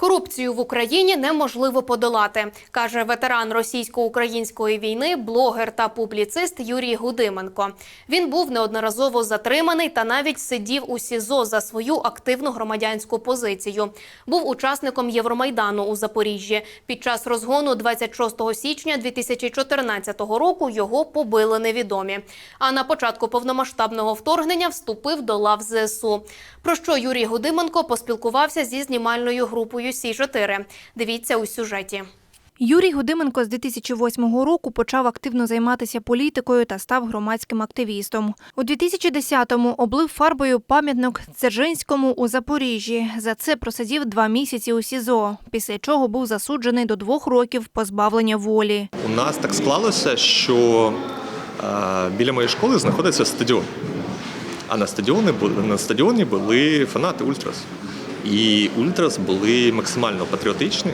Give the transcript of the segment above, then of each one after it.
Корупцію в Україні неможливо подолати, каже ветеран російсько-української війни, блогер та публіцист Юрій Гудименко. Він був неодноразово затриманий та навіть сидів у СІЗО за свою активну громадянську позицію. Був учасником Євромайдану у Запоріжжі. Під час розгону 26 січня 2014 року його побили невідомі. А на початку повномасштабного вторгнення вступив до лав ЗСУ. Про що Юрій Гудименко поспілкувався зі знімальною групою Сі 4 Дивіться у сюжеті. Юрій Гудименко з 2008 року почав активно займатися політикою та став громадським активістом. У 2010-му облив фарбою пам'ятник Дзержинському у Запоріжжі. За це просидів два місяці у СІЗО, після чого був засуджений до двох років позбавлення волі. У нас так склалося, що е, біля моєї школи знаходиться стадіон. А на стадіоні, на стадіоні були фанати Ультрас. І Ультрас були максимально патріотичні.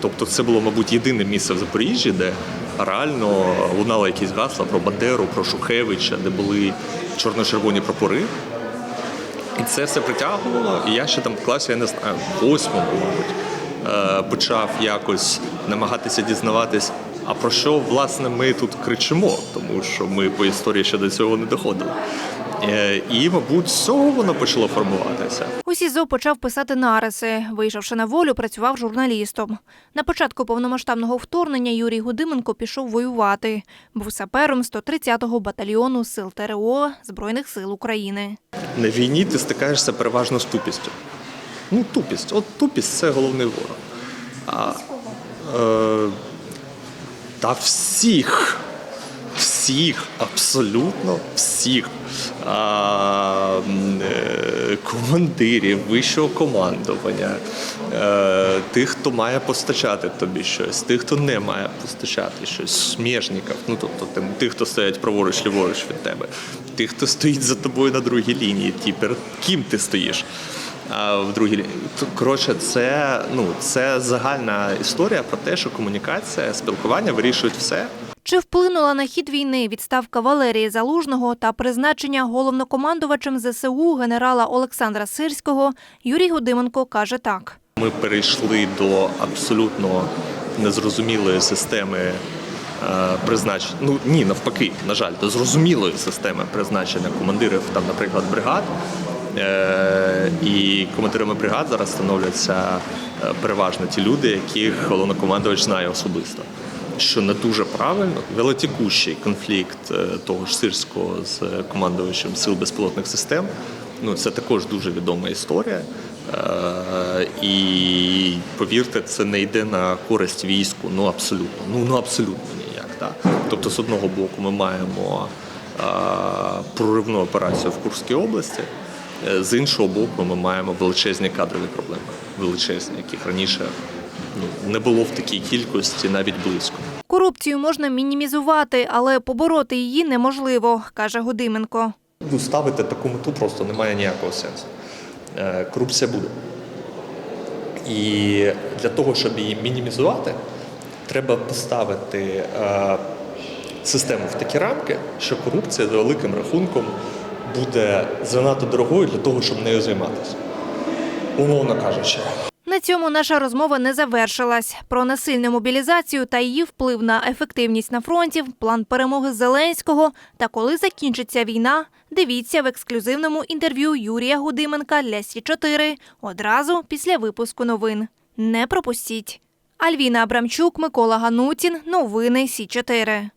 Тобто це було, мабуть, єдине місце в Запоріжжі, де реально лунали якісь гасла про Бандеру, про Шухевича, де були чорно-червоні прапори. І це все притягувало. І я ще там в класі, я не знаю, в восьмому, мабуть, е, почав якось намагатися дізнаватись, а про що власне ми тут кричимо, тому що ми по історії ще до цього не доходили. Е, І, мабуть, з цього воно почало формуватися. У СІЗО почав писати нариси. Вийшовши на волю, працював журналістом. На початку повномасштабного вторгнення Юрій Гудименко пішов воювати. Був сапером 130-го батальйону сил ТРО Збройних сил України. На війні ти стикаєшся переважно з тупістю. Ну, тупість. От тупість це головний ворог. А, е, та всіх, всіх, абсолютно всіх а, е, командирів, вищого командування, е, тих, хто має постачати тобі щось, тих, хто не має постачати щось, сміжників, ну тобто тим- тих, хто стоять праворуч, ліворуч від тебе, тих, хто стоїть за тобою на другій лінії, ті, перед ким ти стоїш. В другій лінії. Коротше, це ну це загальна історія про те, що комунікація, спілкування вирішують все. Чи вплинула на хід війни відставка Валерії Залужного та призначення головнокомандувачем ЗСУ генерала Олександра Сирського, Юрій Гудименко каже так. Ми перейшли до абсолютно незрозумілої системи е, призначення. Ну ні, навпаки, на жаль, до зрозумілої системи призначення командирів, там, наприклад, бригад. Е, і командирами бригад зараз становляться е, переважно ті люди, яких головнокомандувач знає особисто. Що не дуже правильно, велотікущий конфлікт е, того ж сирського з командувачем сил безпілотних систем. Ну це також дуже відома історія. Е, і повірте, це не йде на користь війську. Ну абсолютно. Ну ну абсолютно ніяк. Так? Тобто, з одного боку, ми маємо е, проривну операцію в Курській області. З іншого боку, ми маємо величезні кадрові проблеми, величезні, яких раніше не було в такій кількості навіть близько. Корупцію можна мінімізувати, але побороти її неможливо, каже Гудименко. Ну, ставити таку мету просто немає ніякого сенсу. Е, Корупція буде. І для того, щоб її мінімізувати, треба поставити е, систему в такі рамки, що корупція за великим рахунком буде занадто дорогою для того, щоб нею займатися. Умовно кажучи. На цьому наша розмова не завершилась. Про насильну мобілізацію та її вплив на ефективність на фронті, план перемоги Зеленського та коли закінчиться війна. Дивіться в ексклюзивному інтерв'ю Юрія Гудименка для Сі 4 одразу після випуску новин. Не пропустіть. Альвіна Абрамчук, Микола Ганутін. Новини Сі 4